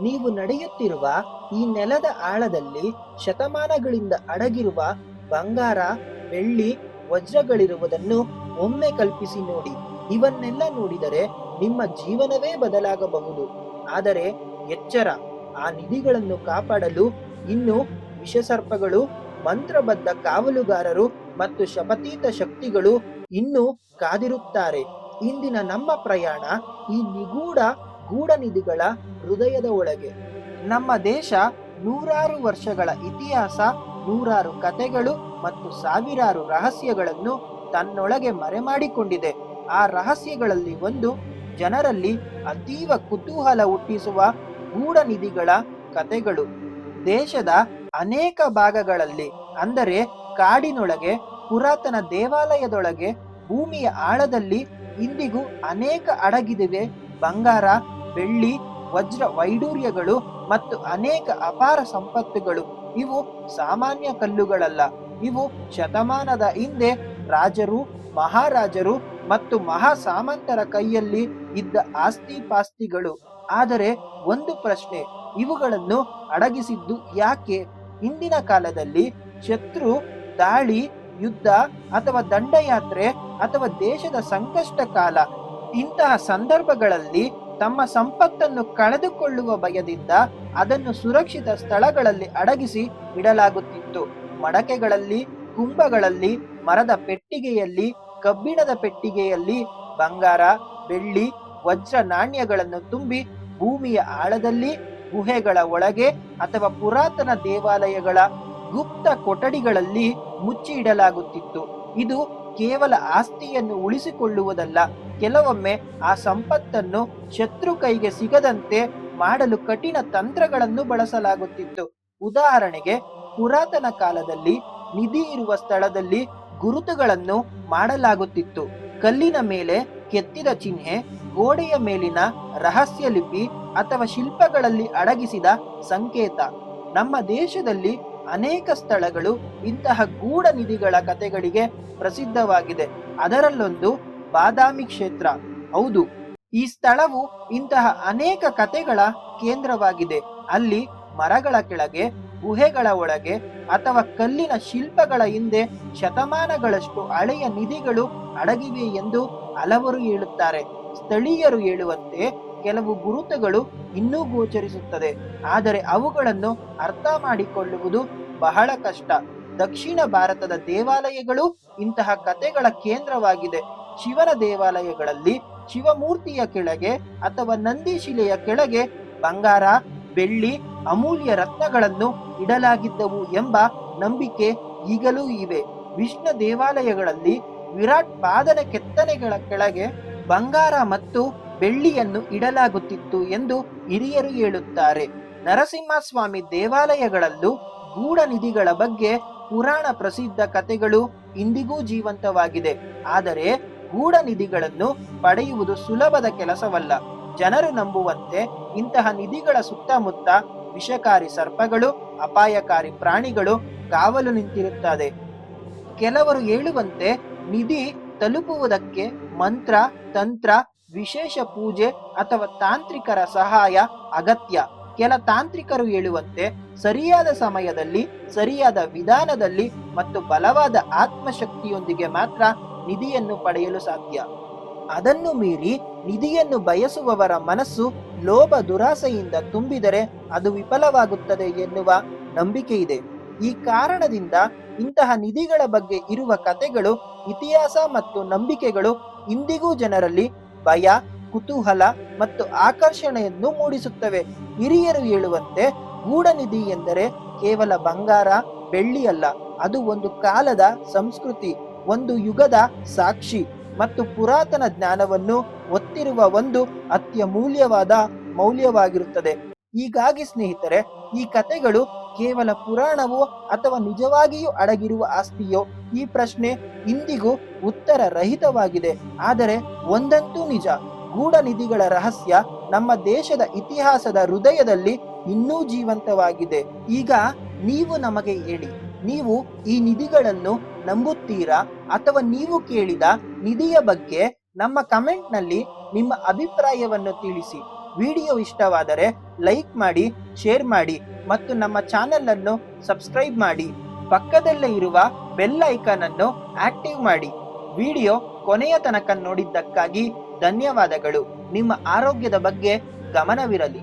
ನೀವು ನಡೆಯುತ್ತಿರುವ ಈ ನೆಲದ ಆಳದಲ್ಲಿ ಶತಮಾನಗಳಿಂದ ಅಡಗಿರುವ ಬಂಗಾರ, ಬೆಳ್ಳಿ, ವಜ್ರಗಳಿರುವುದನ್ನು ಒಮ್ಮೆ ಕಲ್ಪಿಸಿ ನೋಡಿ. ಇವನ್ನೆಲ್ಲ ನೋಡಿದರೆ ನಿಮ್ಮ ಜೀವನವೇ ಬದಲಾಗಬಹುದು. ಆದರೆ ಎಚ್ಚರ, ಆ ನಿಧಿಗಳನ್ನು ಕಾಪಾಡಲು ಇನ್ನು ವಿಷಸರ್ಪಗಳು, ಮಂತ್ರಬದ್ಧ ಕಾವಲುಗಾರರು ಮತ್ತು ಶಪತೀತ ಶಕ್ತಿಗಳು ಇನ್ನೂ ಕಾದಿರುತ್ತಾರೆ. ಇಂದಿನ ನಮ್ಮ ಪ್ರಯಾಣ ಈ ನಿಗೂಢ ಗೂಢನಿಧಿಗಳ ಹೃದಯದ ಒಳಗೆ. ನಮ್ಮ ದೇಶ ನೂರಾರು ವರ್ಷಗಳ ಇತಿಹಾಸ, ನೂರಾರು ಕಥೆಗಳು ಮತ್ತು ಸಾವಿರಾರು ರಹಸ್ಯಗಳನ್ನು ತನ್ನೊಳಗೆ ಮರೆಮಾಡಿಕೊಂಡಿದೆ. ಆ ರಹಸ್ಯಗಳಲ್ಲಿ ಒಂದು ಜನರಲ್ಲಿ ಅತೀವ ಕುತೂಹಲ ಹುಟ್ಟಿಸುವ ಗೂಢನಿಧಿಗಳ ಕಥೆಗಳು. ದೇಶದ ಅನೇಕ ಭಾಗಗಳಲ್ಲಿ, ಅಂದರೆ ಕಾಡಿನೊಳಗೆ, ಪುರಾತನ ದೇವಾಲಯದೊಳಗೆ, ಭೂಮಿಯ ಆಳದಲ್ಲಿ ಇಂದಿಗೂ ಅನೇಕ ಅಡಗಿದಿವೆ. ಬಂಗಾರ, ಬೆಳ್ಳಿ ವಜ್ರ ವೈಡೂರ್ಯಗಳು ಮತ್ತು ಅನೇಕ ಅಪಾರ ಸಂಪತ್ತುಗಳು. ಇವು ಸಾಮಾನ್ಯ ಕಲ್ಲುಗಳಲ್ಲ. ಇವು ಶತಮಾನದ ಹಿಂದೆ ರಾಜರು, ಮಹಾರಾಜರು ಮತ್ತು ಮಹಾ ಸಾಮಂತರ ಕೈಯಲ್ಲಿ ಇದ್ದ ಆಸ್ತಿ ಪಾಸ್ತಿಗಳು ಆದರೆ ಒಂದು ಪ್ರಶ್ನೆ, ಇವುಗಳನ್ನು ಅಡಗಿಸಿದ್ದು ಯಾಕೆ? ಇಂದಿನ ಕಾಲದಲ್ಲಿ ಶತ್ರು, ದಾಳಿ, ಯುದ್ಧ ಅಥವಾ ದಂಡಯಾತ್ರೆ ಅಥವಾ ದೇಶದ ಸಂಕಷ್ಟ ಕಾಲ ಇಂತಹ ಸಂದರ್ಭಗಳಲ್ಲಿ ತಮ್ಮ ಸಂಪತ್ತನ್ನು ಕಳೆದುಕೊಳ್ಳುವ ಭಯದಿಂದ ಅದನ್ನು ಸುರಕ್ಷಿತ ಸ್ಥಳಗಳಲ್ಲಿ ಅಡಗಿಸಿ ಇಡಲಾಗುತ್ತಿತ್ತು. ಮಡಕೆಗಳಲ್ಲಿ ಕುಂಭಗಳಲ್ಲಿ ಮರದ ಪೆಟ್ಟಿಗೆಯಲ್ಲಿ, ಕಬ್ಬಿಣದ ಪೆಟ್ಟಿಗೆಯಲ್ಲಿ ಬಂಗಾರ, ಬೆಳ್ಳಿ, ವಜ್ರ ನಾಣ್ಯಗಳನ್ನು ತುಂಬಿ ಭೂಮಿಯ ಆಳದಲ್ಲಿ, ಗುಹೆಗಳ ಒಳಗೆ ಅಥವಾ ಪುರಾತನ ದೇವಾಲಯಗಳ ಗುಪ್ತ ಕೊಠಡಿಗಳಲ್ಲಿ ಮುಚ್ಚಿ ಇಡಲಾಗುತ್ತಿತ್ತು ಇದು ಕೇವಲ ಆಸ್ತಿಯನ್ನು ಉಳಿಸಿಕೊಳ್ಳುವುದಲ್ಲ, ಕೆಲವೊಮ್ಮೆ ಆ ಸಂಪತ್ತನ್ನು ಶತ್ರು ಕೈಗೆ ಸಿಗದಂತೆ ಮಾಡಲು ಕಠಿಣ ತಂತ್ರಗಳನ್ನು ಬಳಸಲಾಗುತ್ತಿತ್ತು. ಉದಾಹರಣೆಗೆ, ಪುರಾತನ ಕಾಲದಲ್ಲಿ ನಿಧಿ ಇರುವ ಸ್ಥಳದಲ್ಲಿ ಗುರುತುಗಳನ್ನು ಮಾಡಲಾಗುತ್ತಿತ್ತು. ಕಲ್ಲಿನ ಮೇಲೆ ಕೆತ್ತಿದ ಚಿಹ್ನೆ, ಗೋಡೆಯ ಮೇಲಿನ ರಹಸ್ಯ ಲಿಪಿ ಅಥವಾ ಶಿಲ್ಪಗಳಲ್ಲಿ ಅಡಗಿಸಿದ ಸಂಕೇತ. ನಮ್ಮ ದೇಶದಲ್ಲಿ ಅನೇಕ ಸ್ಥಳಗಳು ಇಂತಹ ಗೂಢ ನಿಧಿಗಳ ಕಥೆಗಳಿಗೆ ಪ್ರಸಿದ್ಧವಾಗಿದೆ. ಅದರಲ್ಲೊಂದು ಬಾದಾಮಿ ಕ್ಷೇತ್ರ. ಹೌದು, ಈ ಸ್ಥಳವು ಇಂತಹ ಅನೇಕ ಕಥೆಗಳ ಕೇಂದ್ರವಾಗಿದೆ. ಅಲ್ಲಿ ಮರಗಳ ಕೆಳಗೆ, ಗುಹೆಗಳ ಒಳಗೆ ಅಥವಾ ಕಲ್ಲಿನ ಶಿಲ್ಪಗಳ ಹಿಂದೆ ಶತಮಾನಗಳಷ್ಟು ಹಳೆಯ ನಿಧಿಗಳು ಅಡಗಿವೆ ಎಂದು ಹಲವರು ಹೇಳುತ್ತಾರೆ. ಸ್ಥಳೀಯರು ಹೇಳುವಂತೆ ಕೆಲವು ಗುರುತುಗಳು ಇನ್ನೂ ಗೋಚರಿಸುತ್ತದೆ. ಆದರೆ ಅವುಗಳನ್ನು ಅರ್ಥ ಮಾಡಿಕೊಳ್ಳುವುದು ಬಹಳ ಕಷ್ಟ. ದಕ್ಷಿಣ ಭಾರತದ ದೇವಾಲಯಗಳು ಇಂತಹ ಕಥೆಗಳ ಕೇಂದ್ರವಾಗಿದೆ. ಶಿವನ ದೇವಾಲಯಗಳಲ್ಲಿ ಶಿವಮೂರ್ತಿಯ ಕೆಳಗೆ ಅಥವಾ ನಂದಿ ಶಿಲೆಯ ಕೆಳಗೆ ಬಂಗಾರ, ಬೆಳ್ಳಿ, ಅಮೂಲ್ಯ ರತ್ನಗಳನ್ನು ಇಡಲಾಗಿದ್ದವು ಎಂಬ ನಂಬಿಕೆ ಈಗಲೂ ಇವೆ. ವಿಷ್ಣು ದೇವಾಲಯಗಳಲ್ಲಿ ವಿರಾಟ್ ಪಾದನ ಕೆತ್ತನೆಗಳ ಕೆಳಗೆ ಬಂಗಾರ ಮತ್ತು ಬೆಳ್ಳಿಯನ್ನು ಇಡಲಾಗುತ್ತಿತ್ತು ಎಂದು ಹಿರಿಯರು ಹೇಳುತ್ತಾರೆ, ನರಸಿಂಹಸ್ವಾಮಿ ದೇವಾಲಯಗಳಲ್ಲೂ ಗೂಢ ನಿಧಿಗಳ ಬಗ್ಗೆ ಪುರಾಣ ಪ್ರಸಿದ್ಧ ಕಥೆಗಳು ಇಂದಿಗೂ ಜೀವಂತವಾಗಿದೆ. ಆದರೆ ಗೂಢ ನಿಧಿಗಳನ್ನು ಪಡೆಯುವುದು ಸುಲಭದ ಕೆಲಸವಲ್ಲ. ಜನರು ನಂಬುವಂತೆ ಇಂತಹ ನಿಧಿಗಳ ಸುತ್ತಮುತ್ತ ವಿಷಕಾರಿ ಸರ್ಪಗಳು, ಅಪಾಯಕಾರಿ ಪ್ರಾಣಿಗಳು ಕಾವಲು ನಿಂತಿರುತ್ತದೆ. ಕೆಲವರು ಹೇಳುವಂತೆ ನಿಧಿ ತಲುಪುವುದಕ್ಕೆ ಮಂತ್ರ, ತಂತ್ರ ವಿಶೇಷ ಪೂಜೆ ಅಥವಾ ತಾಂತ್ರಿಕರ ಸಹಾಯ ಅಗತ್ಯ. ಕೆಲ ತಾಂತ್ರಿಕರು ಹೇಳುವಂತೆ, ಸರಿಯಾದ ಸಮಯದಲ್ಲಿ, ಸರಿಯಾದ ವಿಧಾನದಲ್ಲಿ ಮತ್ತು ಬಲವಾದ ಆತ್ಮಶಕ್ತಿಯೊಂದಿಗೆ ಮಾತ್ರ ನಿಧಿಯನ್ನು ಪಡೆಯಲು ಸಾಧ್ಯ. ಅದನ್ನು ಮೀರಿ ನಿಧಿಯನ್ನು ಬಯಸುವವರ ಮನಸ್ಸು ಲೋಭ ದುರಾಸೆಯಿಂದ ತುಂಬಿದರೆ ಅದು ವಿಫಲವಾಗುತ್ತದೆ ಎನ್ನುವ ನಂಬಿಕೆ ಇದೆ. ಈ ಕಾರಣದಿಂದ ಇಂತಹ ನಿಧಿಗಳ ಬಗ್ಗೆ ಇರುವ ಕಥೆಗಳು, ಇತಿಹಾಸ ಮತ್ತು ನಂಬಿಕೆಗಳು ಇಂದಿಗೂ ಜನರಲ್ಲಿ ಭಯ, ಕುತೂಹಲ ಮತ್ತು ಆಕರ್ಷಣೆಯನ್ನು ಮೂಡಿಸುತ್ತವೆ. ಹಿರಿಯರು ಹೇಳುವಂತೆ ಗೂಢನಿಧಿ ಎಂದರೆ ಕೇವಲ ಬಂಗಾರ, ಬೆಳ್ಳಿ ಅಲ್ಲ, ಅದು ಒಂದು ಕಾಲದ ಸಂಸ್ಕೃತಿ, ಒಂದು ಯುಗದ ಸಾಕ್ಷಿ ಮತ್ತು ಪುರಾತನ ಜ್ಞಾನವನ್ನು ಒತ್ತಿರುವ ಒಂದು ಅತ್ಯಮೂಲ್ಯವಾದ ಮೌಲ್ಯವಾಗಿರುತ್ತದೆ. ಹೀಗಾಗಿ ಸ್ನೇಹಿತರೆ, ಈ ಕಥೆಗಳು ಕೇವಲ ಪುರಾಣವೋ ಅಥವಾ ನಿಜವಾಗಿಯೂ ಅಡಗಿರುವ ಆಸ್ತಿಯೋ? ಈ ಪ್ರಶ್ನೆ ಇಂದಿಗೂ ಉತ್ತರ ರಹಿತವಾಗಿದೆ ಆದರೆ ಒಂದಂತೂ ನಿಜ ಗೂಢ ನಿಧಿಗಳ ರಹಸ್ಯ ನಮ್ಮ ದೇಶದ ಇತಿಹಾಸದ ಹೃದಯದಲ್ಲಿ ಇನ್ನೂ ಜೀವಂತವಾಗಿದೆ. ಈಗ ನೀವು ನಮಗೆ ಹೇಳಿ, ನೀವು ಈ ನಿಧಿಗಳನ್ನು ನಂಬುತ್ತೀರಾ ಅಥವಾ ನೀವು ಕೇಳಿದ ನಿಧಿಯ ಬಗ್ಗೆ ನಮ್ಮ ಕಮೆಂಟ್ನಲ್ಲಿ ನಿಮ್ಮ ಅಭಿಪ್ರಾಯವನ್ನು ತಿಳಿಸಿ. ವಿಡಿಯೋ ಇಷ್ಟವಾದರೆ ಲೈಕ್ ಮಾಡಿ, ಶೇರ್ ಮಾಡಿ ಮತ್ತು ನಮ್ಮ ಚಾನೆಲ್ ಅನ್ನು ಸಬ್ಸ್ಕ್ರೈಬ್ ಮಾಡಿ. ಪಕ್ಕದಲ್ಲೇ ಇರುವ ಬೆಲ್ ಐಕಾನ್ ಅನ್ನು ಆಕ್ಟಿವ್ ಮಾಡಿ. ವಿಡಿಯೋ ಕೊನೆಯ ತನಕ ನೋಡಿದ್ದಕ್ಕಾಗಿ ಧನ್ಯವಾದಗಳು. ನಿಮ್ಮ ಆರೋಗ್ಯದ ಬಗ್ಗೆ ಗಮನವಿರಲಿ.